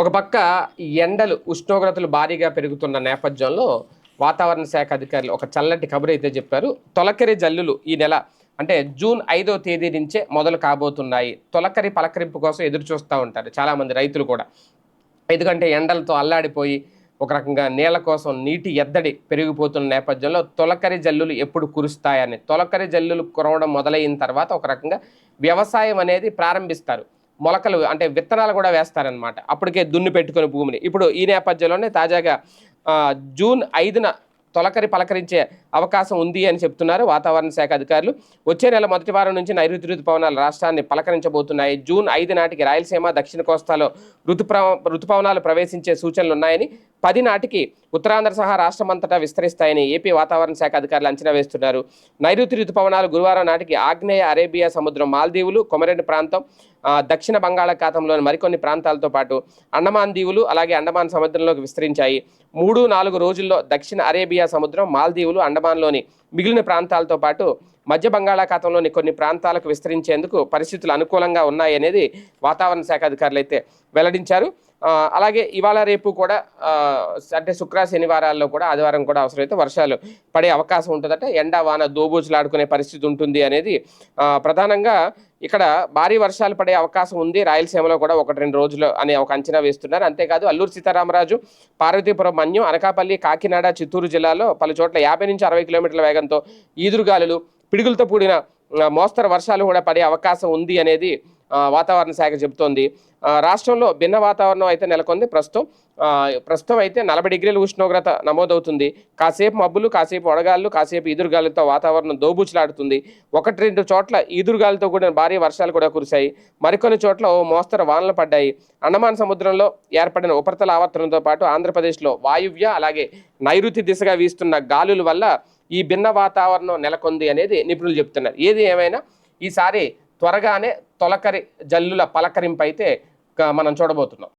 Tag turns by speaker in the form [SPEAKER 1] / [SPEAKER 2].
[SPEAKER 1] ఒక పక్క ఎండలు ఉష్ణోగ్రతలు భారీగా పెరుగుతున్న నేపథ్యంలో వాతావరణ శాఖ అధికారులు ఒక చల్లటి కబురు అయితే చెప్పారు. తొలకరి జల్లులు ఈ నెల అంటే జూన్ ఐదో తేదీ నుంచే మొదలు కాబోతున్నాయి. తొలకరి పలకరింపు కోసం ఎదురు చూస్తూ ఉంటారు చాలామంది రైతులు కూడా. ఎందుకంటే ఎండలతో అల్లాడిపోయి ఒక రకంగా నీళ్ళ కోసం నీటి ఎద్దడి పెరిగిపోతున్న నేపథ్యంలో తొలకరి జల్లులు ఎప్పుడు కురుస్తాయని తొలకరి జల్లులు కురవడం మొదలైన తర్వాత ఒక రకంగా వ్యవసాయం అనేది ప్రారంభిస్తారు. మొలకలు అంటే విత్తనాలు కూడా వేస్తారనమాట అప్పటికే దున్ను పెట్టుకుని భూమిని. ఇప్పుడు ఈ నేపథ్యంలోనే తాజాగా జూన్ ఐదున తొలకరి పలకరించే అవకాశం ఉంది అని చెప్తున్నారు వాతావరణ శాఖ అధికారులు. వచ్చే నెల మొదటి వారం నుంచి నైరుతి ఋతుపవనాలు రాష్ట్రాన్ని పలకరించబోతున్నాయి. జూన్ ఐదు నాటికి రాయలసీమ దక్షిణ కోస్తాలో ఋతుప్ర ఋతుపవనాలు ప్రవేశించే సూచనలు ఉన్నాయని పది నాటికి ఉత్తరాంధ్ర సహా రాష్ట్రమంతటా విస్తరిస్తాయని ఏపీ వాతావరణ శాఖ అధికారులు అంచనా వేస్తున్నారు. నైరుతి ఋతుపవనాలు గురువారం నాటికి ఆగ్నేయ అరేబియా సముద్రం మాల్దీవులు కొమరెడ్డి ప్రాంతం దక్షిణ బంగాళాఖాతంలోని మరికొన్ని ప్రాంతాలతో పాటు అండమాన్ దీవులు అలాగే అండమాన్ సముద్రంలోకి విస్తరించాయి. మూడు నాలుగు రోజుల్లో దక్షిణ అరేబియా సముద్రం మాల్దీవులు అండమాన్లోని మిగిలిన ప్రాంతాలతో పాటు మధ్య బంగాళాఖాతంలోని కొన్ని ప్రాంతాలకు విస్తరించేందుకు పరిస్థితులు అనుకూలంగా ఉన్నాయి అనేది వాతావరణ శాఖ అధికారులు అయితే వెల్లడించారు. అలాగే ఇవాళ రేపు కూడా అంటే శుక్ర శనివారాల్లో కూడా ఆదివారం కూడా అవసరమైతే వర్షాలు పడే అవకాశం ఉంటుందట. ఎండ వాన దోబూచులాడుకునే పరిస్థితి ఉంటుంది అనేది ప్రధానంగా ఇక్కడ భారీ వర్షాలు పడే అవకాశం ఉంది. రాయలసీమలో కూడా ఒకటి రెండు రోజులు అనే ఒక అంచనా వేస్తున్నారు. అంతేకాదు అల్లూరు సీతారామరాజు పార్వతీపురం మన్యం అనకాపల్లి కాకినాడ చిత్తూరు జిల్లాలో పలు చోట్ల యాభై నుంచి అరవై కిలోమీటర్ల వేగంతో ఈదురుగాలులు పిడుగులతో కూడిన మోస్తరు వర్షాలు కూడా పడే అవకాశం ఉంది అనేది వాతావరణ శాఖ చెబుతోంది. రాష్ట్రంలో భిన్న వాతావరణం అయితే నెలకొంది. ప్రస్తుతం ప్రస్తుతం అయితే నలభై డిగ్రీల ఉష్ణోగ్రత నమోదవుతుంది. కాసేపు మబ్బులు కాసేపు వడగాళ్ళు కాసేపు ఈదురుగాలితో వాతావరణం దోబూచులాడుతుంది. ఒకటి రెండు చోట్ల ఈదురుగాలితో కూడిన భారీ వర్షాలు కూడా కురిశాయి. మరికొన్ని చోట్ల ఓ మోస్తరు వానలు పడ్డాయి. అండమాన్ సముద్రంలో ఏర్పడిన ఉపరితల ఆవర్తనంతో పాటు ఆంధ్రప్రదేశ్లో వాయువ్య అలాగే నైరుతి దిశగా వీస్తున్న గాలుల వల్ల ఈ భిన్న వాతావరణం నెలకొంది అనేది నిపుణులు చెప్తున్నారు. ఏది ఏమైనా ఈసారి త్వరగానే తొలకరి జల్లుల పలకరింపు అయితే మనం చూడబోతున్నాం.